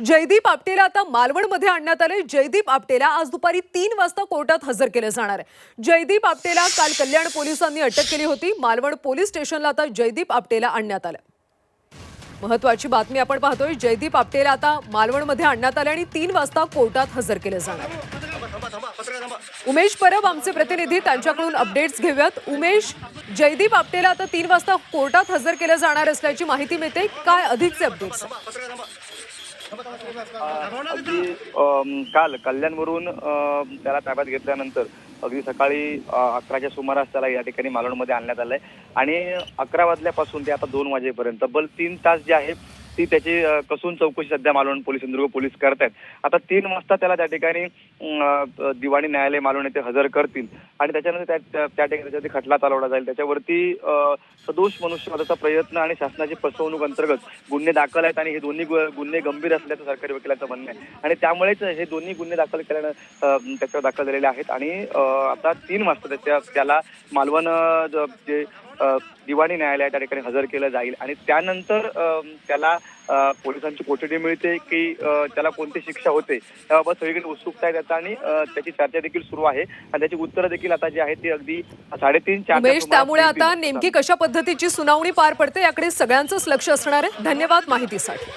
जयदीप आपटेला आता मालवणमध्ये आणण्यात आले जयदीप आपटेला आज दुपारी तीन वाजता कोर्टात हजर केले जाणार आहे. जयदीप आपटेला काल कल्याण पोलिसांनी अटक केली होती. मालवण पोलीस स्टेशनला आता जयदीप आपटेला आणण्यात आलं. महत्वाची बातमी आपण पाहतोय. जयदीप आपटेला आता मालवणमध्ये आणण्यात आले आणि तीन वाजता कोर्टात हजर केले जाणार आहे. उमेश परब आमचे प्रतिनिधी त्यांच्याकडून अपडेट्स घेऊयात. उमेश जयदीप आपटेला आता तीन वाजता कोर्टात हजर केलं जाणार असल्याची माहिती मिळते. काय अधिकचे अपडेट्स अगदी काल कल्याणवरून त्याला ताब्यात घेतल्यानंतर अगदी सकाळी अकराच्या सुमारास त्याला या ठिकाणी मालवणमध्ये आणण्यात आलंय. आणि अकरा वाजल्यापासून ते आता दोन वाजेपर्यंत तब्बल तीन तास जे आहे ती त्याची कसून चौकशी सध्या मालवण पोलीस सिंधुदुर्ग पोलीस करतायत. आता तीन वाजता त्याला त्या ठिकाणी दिवाणी न्यायालय मालवण येथे हजर करतील. आणि त्याच्यानंतर त्या त्या- ठिकाणी खटला चालवला जाईल. त्याच्यावरती सदोष मनुष्यवादाचा प्रयत्न आणि शासनाची फसवणूक अंतर्गत गुन्हे दाखल आहेत आणि हे दोन्ही गुन्हे गंभीर असल्याचं सरकारी वकिलाचं म्हणणं आहे. आणि त्यामुळेच हे दोन्ही गुन्हे दाखल केल्यानं त्याच्यावर दाखल झालेले आहेत. आणि आता तीन वाजता त्याच्या त्याला मालवण जे दिवाणी न्यायालय त्या ठिकाणी हजर केलं जाईल. आणि त्यानंतर त्याला पोलिसांची कोठडी मिळते की त्याला कोणती शिक्षा होते त्याबाबत सगळीकडे उत्सुकता आहे त्याचा आणि त्याची चर्चा देखील सुरू आहे. आणि त्याची उत्तरं देखील आता जी आहेत ती अगदी साडेतीन चार त्यामुळे आता नेमकी कशा पद्धतीची सुनावणी पार पडते याकडे सगळ्यांचंच लक्ष असणार आहे. धन्यवाद माहितीसाठी.